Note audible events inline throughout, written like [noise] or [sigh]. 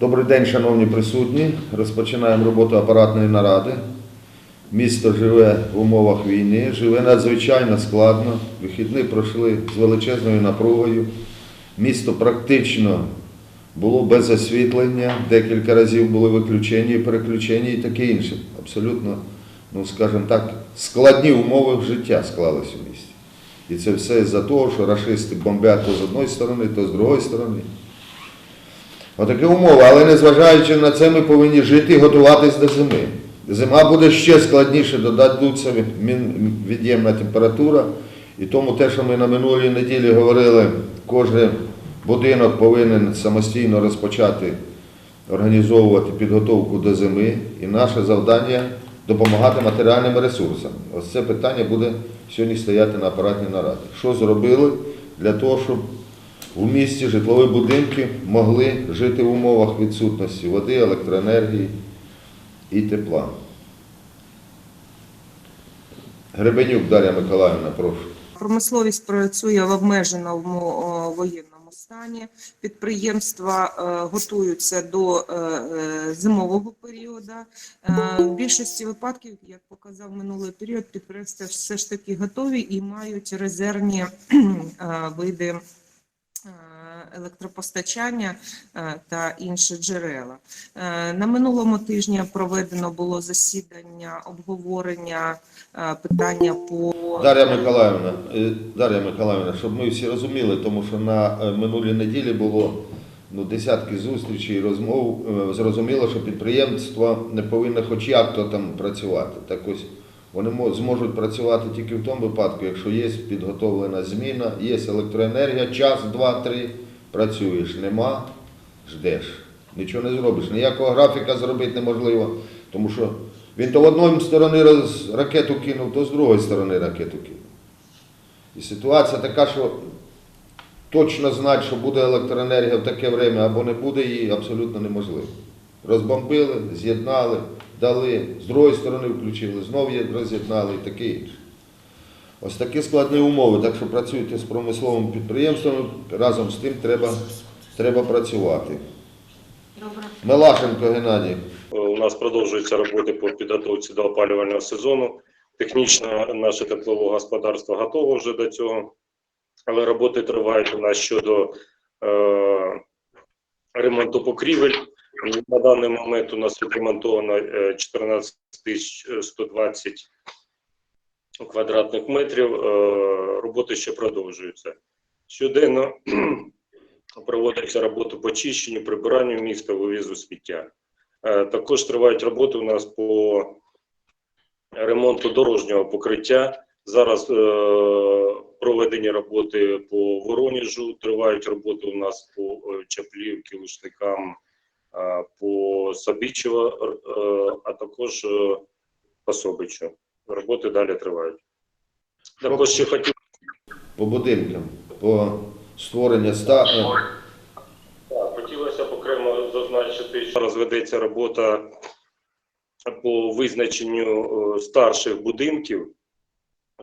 Добрий день, шановні присутні. Розпочинаємо роботу апаратної наради. Місто живе в умовах війни, живе надзвичайно складно. Вихідні пройшли з величезною напругою. Місто практично було без освітлення, декілька разів були виключені і переключені і таке інше. Абсолютно, ну скажімо так, складні умови життя склались у місті. І це все з-за того, що рашисти бомблять то з одної сторони, то з другої сторони. Отакі умови, але незважаючи на це, ми повинні жити і готуватись до зими. Зима буде ще складніше, додадуться від'ємна температура. І тому те, що ми на минулій неділі говорили, кожен будинок повинен самостійно розпочати організовувати підготовку до зими. І наше завдання допомагати матеріальними ресурсами. Ось це питання буде сьогодні стояти на апаратній нараді. Що зробили для того, щоб у місті житлові будинки могли жити в умовах відсутності води, електроенергії і тепла. Гребенюк Дар'я Миколаївна, прошу. Промисловість працює в обмеженому воєнному стані. Підприємства е, готуються до е, е, зимового періоду. Е, В більшості випадків, як показав минулий період, підприємства все ж таки готові і мають резервні е, види е, електропостачання е, та інші джерела. Е, На минулому тижні проведено було засідання обговорення е, питання по Дар'я Миколаївна, Дар'я Миколаївна, щоб ми всі розуміли, тому що на минулій неділі було ну, десятки зустрічей і розмов. Зрозуміло, що підприємство не повинно хоч як-то там працювати. Так ось вони мо- зможуть працювати тільки в тому випадку, якщо є підготовлена зміна, є електроенергія, час, два, три, працюєш, нема, ждеш. Нічого не зробиш. Ніякого графіка зробити неможливо, тому що він то в одної сторони ракету кинув, то з другої сторони ракету кинув. І ситуація така, що точно знати, що буде електроенергія в таке время або не буде, її абсолютно неможливо. Розбомбили, з'єднали, дали, з другої сторони включили, знову роз'єднали і таке інше. Ось такі складні умови. Так що працюйте з промисловим підприємством, разом з тим треба, треба працювати. Добре. Мелашенко Геннадій. У нас продовжуються роботи по підготовці до опалювального сезону. Технічно наше теплове господарство готове вже до цього, але роботи тривають у нас щодо е, ремонту покрівель. На даний момент у нас відремонтовано е, 14 120 квадратних метрів. Е, роботи ще продовжуються. Щоденно [clears throat] проводиться роботи по чищенню, прибиранню міста, вивізу сміття. Е, Також тривають роботи у нас по ремонту дорожнього покриття. Зараз е, проведені роботи по Вороніжу, тривають роботи у нас по е, Чаплівці, Лушникам, е, по Сабічево, е, а також е, по Собичу. Роботи далі тривають. Також ще хотів по будинкам, по створенню ста... е, хотілося б окремо зазначити, що зараз ведеться робота по визначенню е, старших будинків,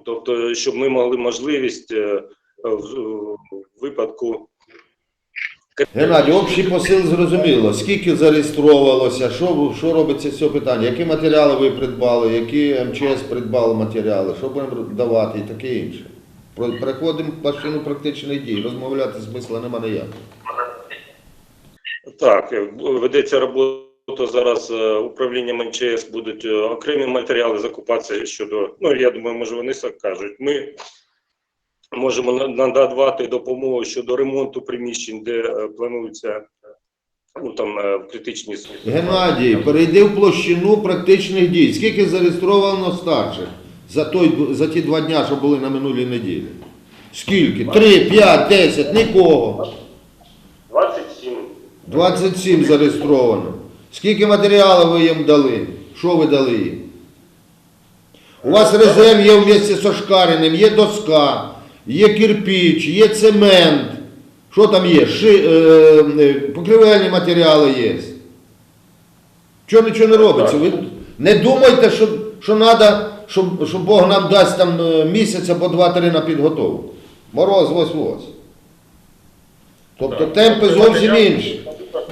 тобто, щоб ми мали можливість е, в випадку Геннадій, общий посил зрозуміло. Скільки зареєстровувалося, що, що робиться з цього питання, які матеріали ви придбали, які МЧС придбали матеріали, що будемо давати і таке інше. Переходимо в площину практичних дій, розмовляти смисла нема ніякого. Так, е, ведеться робота зараз е, управлінням МЧС будуть е, окремі матеріали закупатися щодо. Ну я думаю, може вони так кажуть. Ми можемо надавати допомогу щодо ремонту приміщень, де е, планується ну там е, в критичні Геннадій, перейди в площину практичних дій. Скільки зареєстровано старших за, той, за ті два дня, що були на минулій неділі? Скільки? Три, п'ять, десять, нікого. 27. 27 зареєстровано. Скільки матеріалів ви їм дали? Що ви дали їм? У вас резерв є в місті з Ошкариним, є доска, є кирпіч, є цемент. Що там є? Ши, е, е, покривельні матеріали є. Чого нічого не робиться? Ви не думайте, що, що треба, щоб, щоб Бог нам дасть там е, місяць або два-три на підготовку. Мороз ось ось. Тобто темпи зовсім інші.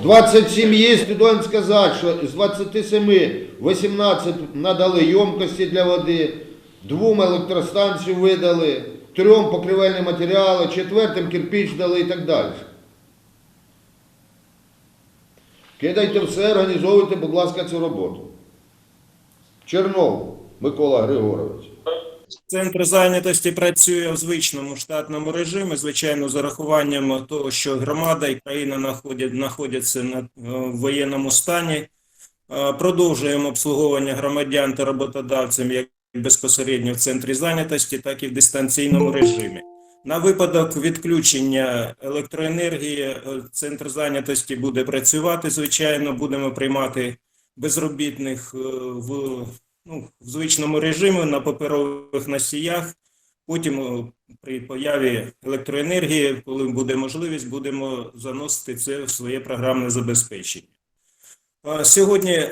27 є, должен сказати, що з 27 18 надали ємкості для води, двом електростанцію видали, трьом покривельні матеріали, четвертим кирпич дали і так далі. Кидайте все, організовуйте, будь ласка, цю роботу. Чернов Микола Григорович. Центр зайнятості працює в звичному штатному режимі, звичайно, з урахуванням того, що громада і країна знаходяться на е, воєнному стані. Е, Продовжуємо обслуговування громадян та роботодавцям як безпосередньо в центрі зайнятості, так і в дистанційному режимі. На випадок відключення електроенергії е, центр зайнятості буде працювати. Звичайно, будемо приймати безробітних е, в ну, в звичному режимі на паперових носіях. Потім е, при появі електроенергії, коли буде можливість, будемо заносити це в своє програмне забезпечення. Сьогодні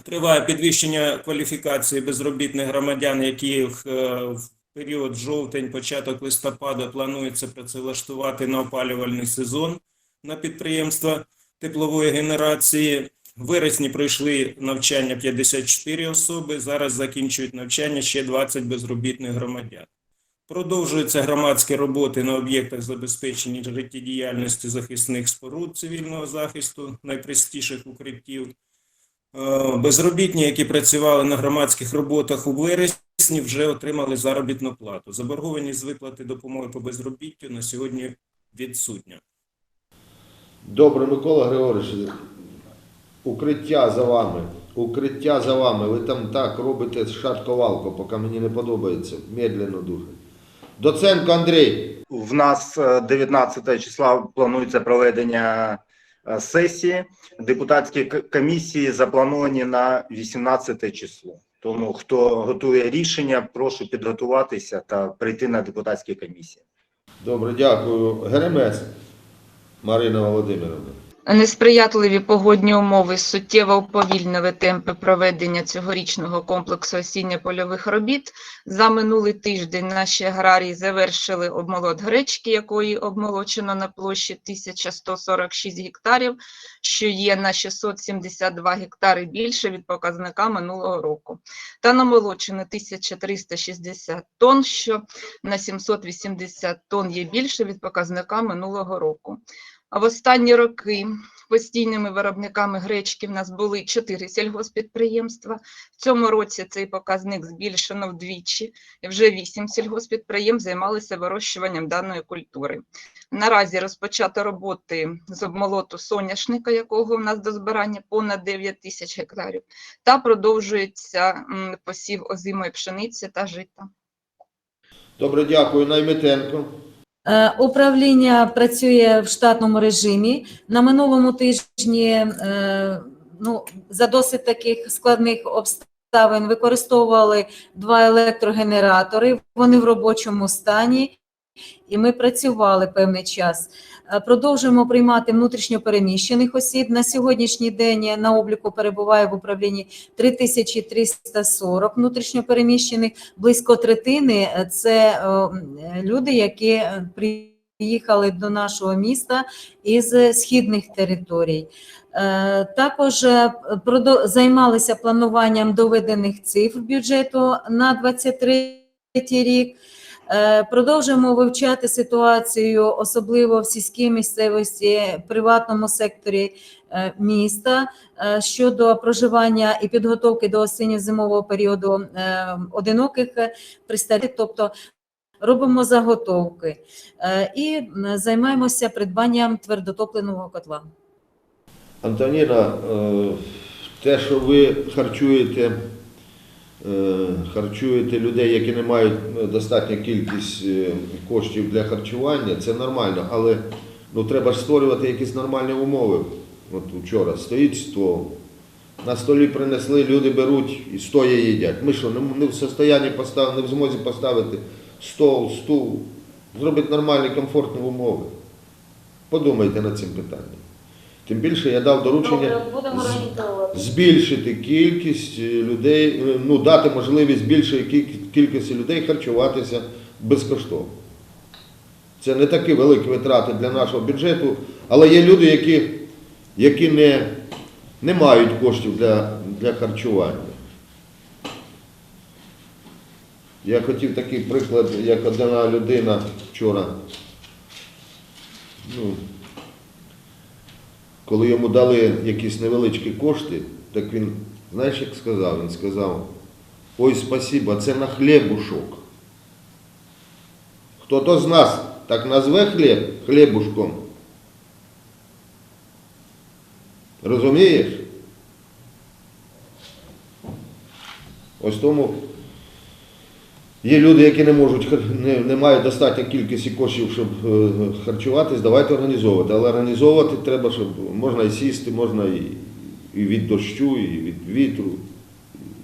триває підвищення кваліфікації безробітних громадян, яких е, в період жовтень, початок листопада планується працевлаштувати на опалювальний сезон на підприємства теплової генерації. В вересні пройшли навчання 54 особи, зараз закінчують навчання ще 20 безробітних громадян. Продовжуються громадські роботи на об'єктах забезпечення життєдіяльності захисних споруд цивільного захисту, найпростіших укриттів. Е, Безробітні, які працювали на громадських роботах у вересні, вже отримали заробітну плату. Заборгованість з виплати допомоги по безробіттю на сьогодні відсутня. Добре, Микола Григорович, укриття за вами. Укриття за вами. Ви там так робите шатковалку, поки мені не подобається. Медленно дуже. Доценко Андрій. В нас е, 19 числа планується проведення е, сесії. Депутатські комісії заплановані на 18 число. Тому хто готує рішення, прошу підготуватися та прийти на депутатські комісії. Добре, дякую. Геремець Марина Володимировна. Несприятливі погодні умови суттєво уповільнили темпи проведення цьогорічного комплексу осінньо-польових робіт. За минулий тиждень наші аграрії завершили обмолот гречки, якої обмолочено на площі 1146 гектарів, що є на 672 гектари більше від показника минулого року. Та намолочено 1360 тонн, що на 780 тонн є більше від показника минулого року. В останні роки постійними виробниками гречки в нас були чотири сільгоспідприємства. В цьому році цей показник збільшено вдвічі, і вже вісім сільгоспідприємств займалися вирощуванням даної культури. Наразі розпочато роботи з обмолоту соняшника, якого в нас до збирання понад 9 тисяч гектарів, та продовжується посів озимої пшениці та жита. Добре, дякую. Наймитенко. Е, Управління працює в штатному режимі. На минулому тижні е, ну, за досить таких складних обставин використовували два електрогенератори. Вони в робочому стані, і ми працювали певний час. Е, Продовжуємо приймати внутрішньопереміщених осіб. На сьогоднішній день на обліку перебуває в управлінні 3340 внутрішньопереміщених. Близько третини це е, люди, які е, приїхали до нашого міста із східних територій. Також займалися плануванням доведених цифр бюджету на 23 рік. Е, Продовжуємо вивчати ситуацію, особливо в сільській місцевості, приватному секторі е, міста е, щодо проживання і підготовки до осінньо-зимового періоду одиноких пристарів, тобто робимо заготовки і займаємося придбанням твердотопленого котла. Антоніна, те, що ви харчуєте, харчуєте людей, які не мають е, достатню кількість е, коштів для харчування, це нормально, але ну, треба ж створювати якісь нормальні умови. От вчора стоїть стол, на столі принесли, люди беруть і стоя їдять. Ми що, не в состоянні поставити, не в змозі поставити стол, стул, зробити нормальні, комфортні умови. Подумайте над цим питанням. Тим більше я дав доручення збільшити кількість е, людей, е, ну дати можливість більшої кількості людей харчуватися безкоштовно. Це не такі великі витрати для нашого бюджету, але є люди, які, які не, не мають коштів для, для харчування. Я хотів такий приклад, як одна людина вчора. Ну, коли йому дали якісь невеличкі кошти, так він, знаєш, як сказав? Він сказав, ой, спасибо, це на хлібушок. Хто-то з нас так назве хліб хлібушком. Розумієш? Ось тому є люди, які не можуть не, не мають достатньо кількості коштів, щоб е, харчуватись, давайте організовувати. Але організовувати треба, щоб можна і сісти, можна і, і від дощу, і від вітру,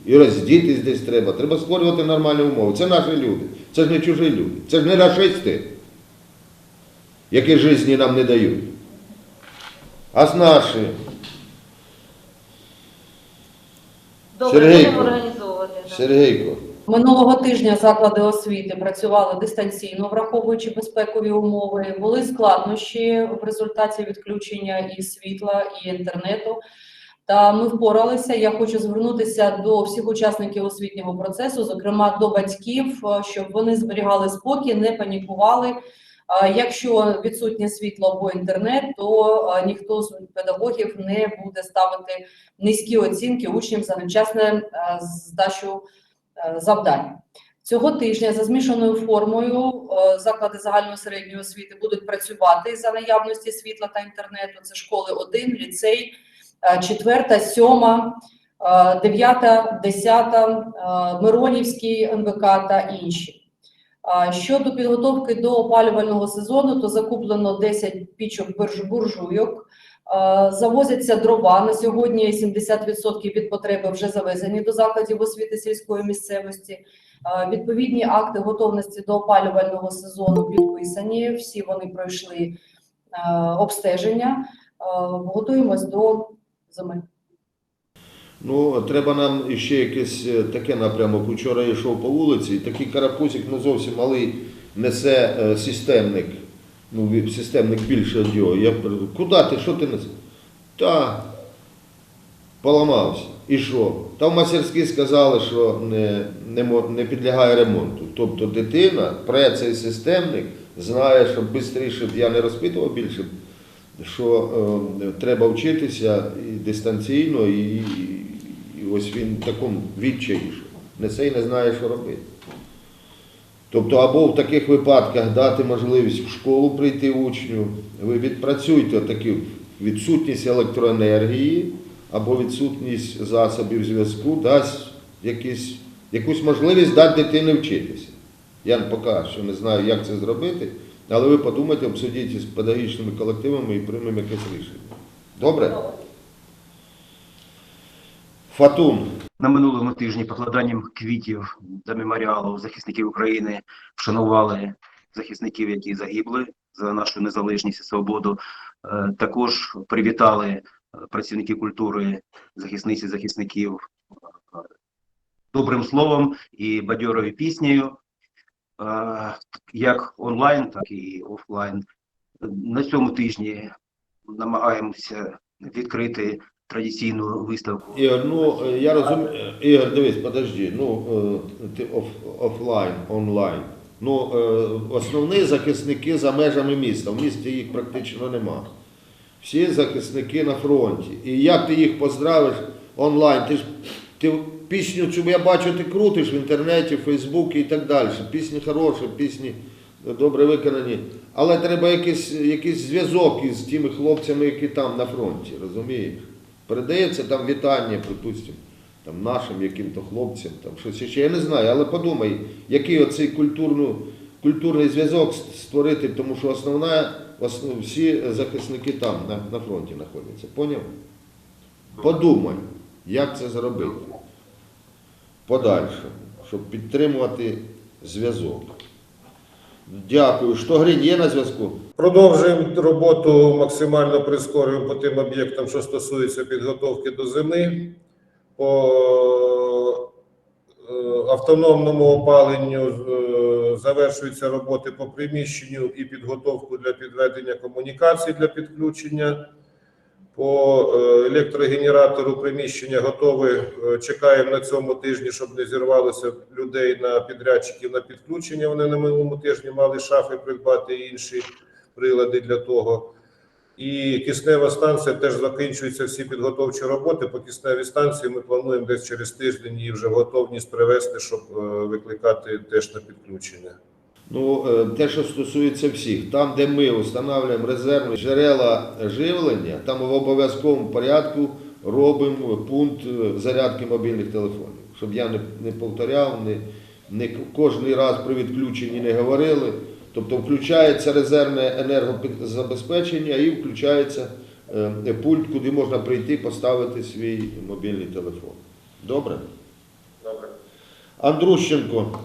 і роздітись десь треба. Треба створювати нормальні умови. Це наші люди, це ж не чужі люди, це ж не расисти, які житті нам не дають. А з наші. Добре, Сергійко. Сергійко. Минулого тижня заклади освіти працювали дистанційно, враховуючи безпекові умови. Були складнощі в результаті відключення і світла, і інтернету. Та ми впоралися. Я хочу звернутися до всіх учасників освітнього процесу, зокрема до батьків, щоб вони зберігали спокій, не панікували. Якщо відсутнє світло або інтернет, то ніхто з педагогів не буде ставити низькі оцінки учням за невчасне здачу е, завдань. Цього тижня за змішаною формою е, заклади загальної середньої освіти будуть працювати за наявності світла та інтернету. Це школи 1, ліцей, 4, 7, 9, 10, Миронівський НВК та інші. Щодо підготовки до опалювального сезону, то закуплено 10 пічок бурж- буржуйок. Е, Завозяться дрова. На сьогодні 70% від потреби вже завезені до закладів освіти сільської місцевості. Е, Відповідні акти готовності до опалювального сезону підписані. Всі вони пройшли е, обстеження. Готуємось до зими. Ну, треба нам ще якесь таке напрямок. Вчора я йшов по вулиці, і такий карапузик, ну зовсім малий, несе системник. Ну, системник більше від його. Я кажу, куди ти, що ти несеш? Та поламався. І що? Та в мастерській сказали, що не, не, не підлягає ремонту. Тобто дитина пре цей системник, знає, щоб швидше, я не розпитував більше, що е, треба вчитися і дистанційно, і, і, і ось він в такому відчаї, що несе і не знає, що робити. Тобто, або в таких випадках дати можливість в школу прийти учню, ви відпрацюйте такі відсутність електроенергії або відсутність засобів зв'язку, дасть якісь, якусь можливість дати дитині вчитися. Я поки що не знаю, як це зробити, але ви подумайте, обсудіть з педагогічними колективами і приймемо якесь рішення. Добре? Фатун. На минулому тижні покладанням квітів до меморіалу захисників України вшанували захисників, які загибли за нашу незалежність і свободу. Е, Також привітали е, працівників культури, захисниць і захисників е, добрим словом і бадьорою піснею, як онлайн, так і офлайн. На цьому тижні намагаємося відкрити традиційну виставку Ігор, ну е, я розумію. Ігор, дивись, подожди. Ну е, ти оф, офлайн, онлайн. Ну, е, основні захисники за межами міста. В місті їх практично нема. Всі захисники на фронті. І як ти їх поздравиш онлайн? Ти ж ти пісню цю я бачу, ти крутиш в інтернеті, в Фейсбуці і так далі. Пісні хороші, пісні добре виконані. Але треба якийсь, якийсь зв'язок із тими хлопцями, які там на фронті, розумієш? Передається там вітання, припустимо, там нашим яким-то хлопцям, там щось ще. Я не знаю, але подумай, який оцей культурну, культурний зв'язок створити, тому що основна, основ, всі захисники там на, на фронті знаходяться. Поняв? Подумай, як це зробити подальше, щоб підтримувати зв'язок. Дякую. Що Штогрін є на зв'язку? Продовжуємо роботу максимально прискорюємо по тим об'єктам, що стосується підготовки до зими. По е, автономному опаленню е, завершуються роботи по приміщенню і підготовку для підведення комунікацій для підключення. По е, електрогенератору приміщення готове. Чекаємо на цьому тижні, щоб не зірвалося людей на підрядчиків на підключення. Вони на минулому тижні мали шафи придбати і інші прилади для того. І киснева станція теж закінчуються всі підготовчі роботи. По кисневій станції ми плануємо десь через тиждень її вже готовність привести, щоб е, викликати теж на підключення. Ну, е, те, що стосується всіх, там, де ми встановлюємо резервні джерела живлення, там в обов'язковому порядку робимо пункт е, зарядки мобільних телефонів. Щоб я не, не повторяв, не, не кожен раз при відключенні не говорили. Тобто включається резервне енергозабезпечення і включається е, пульт, куди можна прийти, поставити свій мобільний телефон. Добре? Добре. Андрущенко.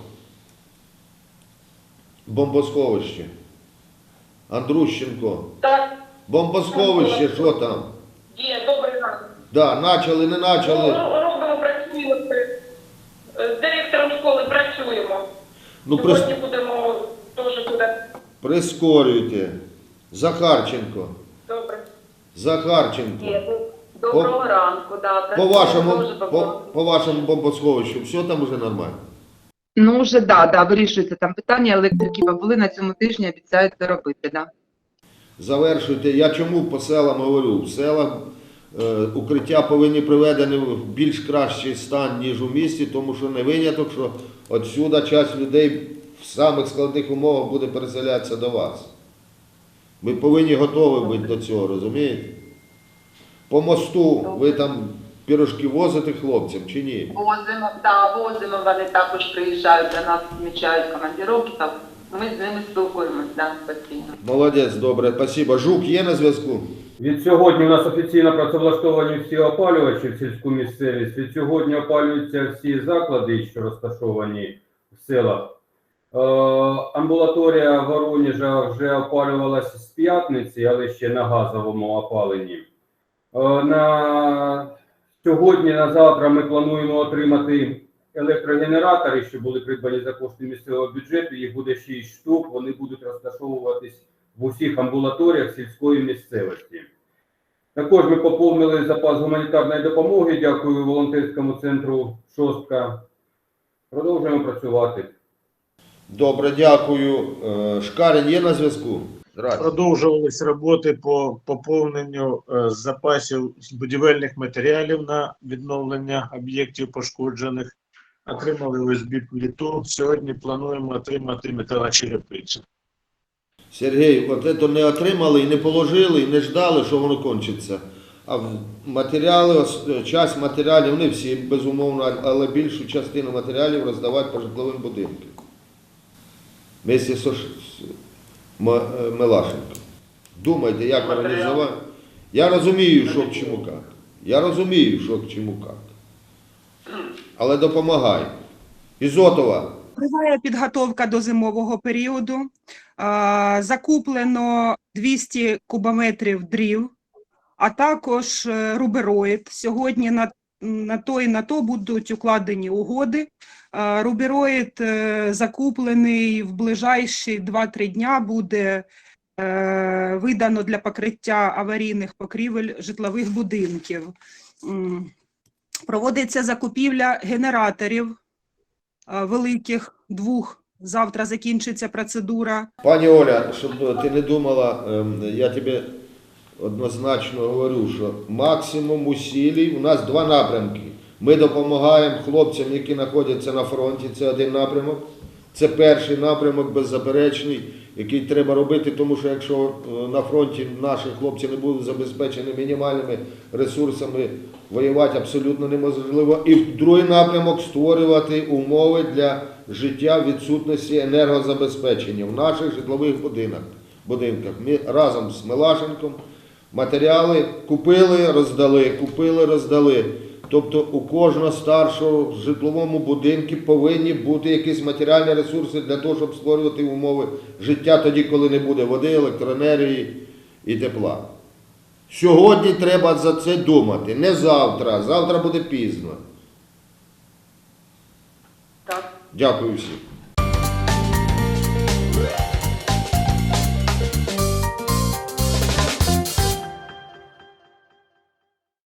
Бомбосховище. Андрущенко. Так, Бомбосховище, що там? є, добрий ранок. Да, начали, не Ну, начали. робимо, працюємо. З директором школи працюємо. Ну. Сьогодні будемо прискорюйте. Захарченко. добре. Захарченко. Доброго ранку, да. По вашому, по, по вашому бомбосховищу все там уже нормально? Ну, вже да, да, вирішується там питання електрики, бо були на цьому тижні, обіцяють це робити, да. Завершуйте. Я чому по селам говорю? В селах е, укриття повинні приведені в більш кращий стан, ніж у місті, тому що не виняток, що отсюда часть людей в самих складних умовах буде переселятися до вас. Ми повинні готові бути до цього, розумієте? По мосту ви там пірожки возите хлопцям чи ні? Возимо, да, возимо, вони також приїжджають до нас, відмічають командировки, там ми з ними спілкуємося, да, постійно. Молодець, добре, спасибо. Жук є на зв'язку? Від сьогодні у нас офіційно працевлаштовані всі опалювачі в сільську місцевість. Від сьогодні опалюються всі заклади, що розташовані в селах. Е, амбулаторія Воронежа вже опалювалася з п'ятниці, але ще на газовому опаленні. Е, на сьогодні, на завтра ми плануємо отримати електрогенератори, що були придбані за кошти місцевого бюджету. Їх буде 6 штук. Вони будуть розташовуватись в усіх амбулаторіях сільської місцевості. Також ми поповнили запас гуманітарної допомоги. Дякую волонтерському центру Шостка. Продовжуємо працювати. Добре, дякую. Е, Шкарин є на зв'язку? Продовжувались роботи по поповненню е, запасів будівельних матеріалів на відновлення об'єктів пошкоджених. Отримали ОСБ пліту. Сьогодні плануємо отримати металочерепицю. Сергій, от це не отримали і не положили, і не ждали, що воно кончиться. А матеріали, ос- часть матеріалів, не всі, безумовно, але більшу частину матеріалів роздавати по житловим будинкам. Вместе з Ош- з М- е, Мелашенко. Думайте, як організувати. Я розумію, що к чому як. Я розумію, що к чому як. Але допомагай. Ізотова. Триває підготовка до зимового періоду. Закуплено 200 кубометрів дрів, а також е, рубероїд. Сьогодні на, на то і на то будуть укладені угоди. А, Рубероїд е, закуплений в ближайші 2-3 дня буде е, видано для покриття аварійних покрівель житлових будинків. Проводиться закупівля генераторів великих двох. Завтра закінчиться процедура. Пані Оля, щоб ти не думала, ем, я тобі однозначно говорю, що максимум усилій, у нас два напрямки. Ми допомагаємо хлопцям, які знаходяться на фронті, це один напрямок. Це перший напрямок беззаперечний, який треба робити, тому що якщо е, на фронті наші хлопці не будуть забезпечені мінімальними ресурсами, воювати абсолютно неможливо. І другий напрямок створювати умови для життя відсутності енергозабезпечення в наших житлових будинках. Ми разом з Милашенком Матеріали купили, роздали, купили, роздали. Тобто у кожного старшого в житловому будинку повинні бути якісь матеріальні ресурси для того, щоб створювати умови життя тоді, коли не буде води, електроенергії і тепла. Сьогодні треба за це думати, не завтра. Завтра буде пізно. Так. Дякую всім.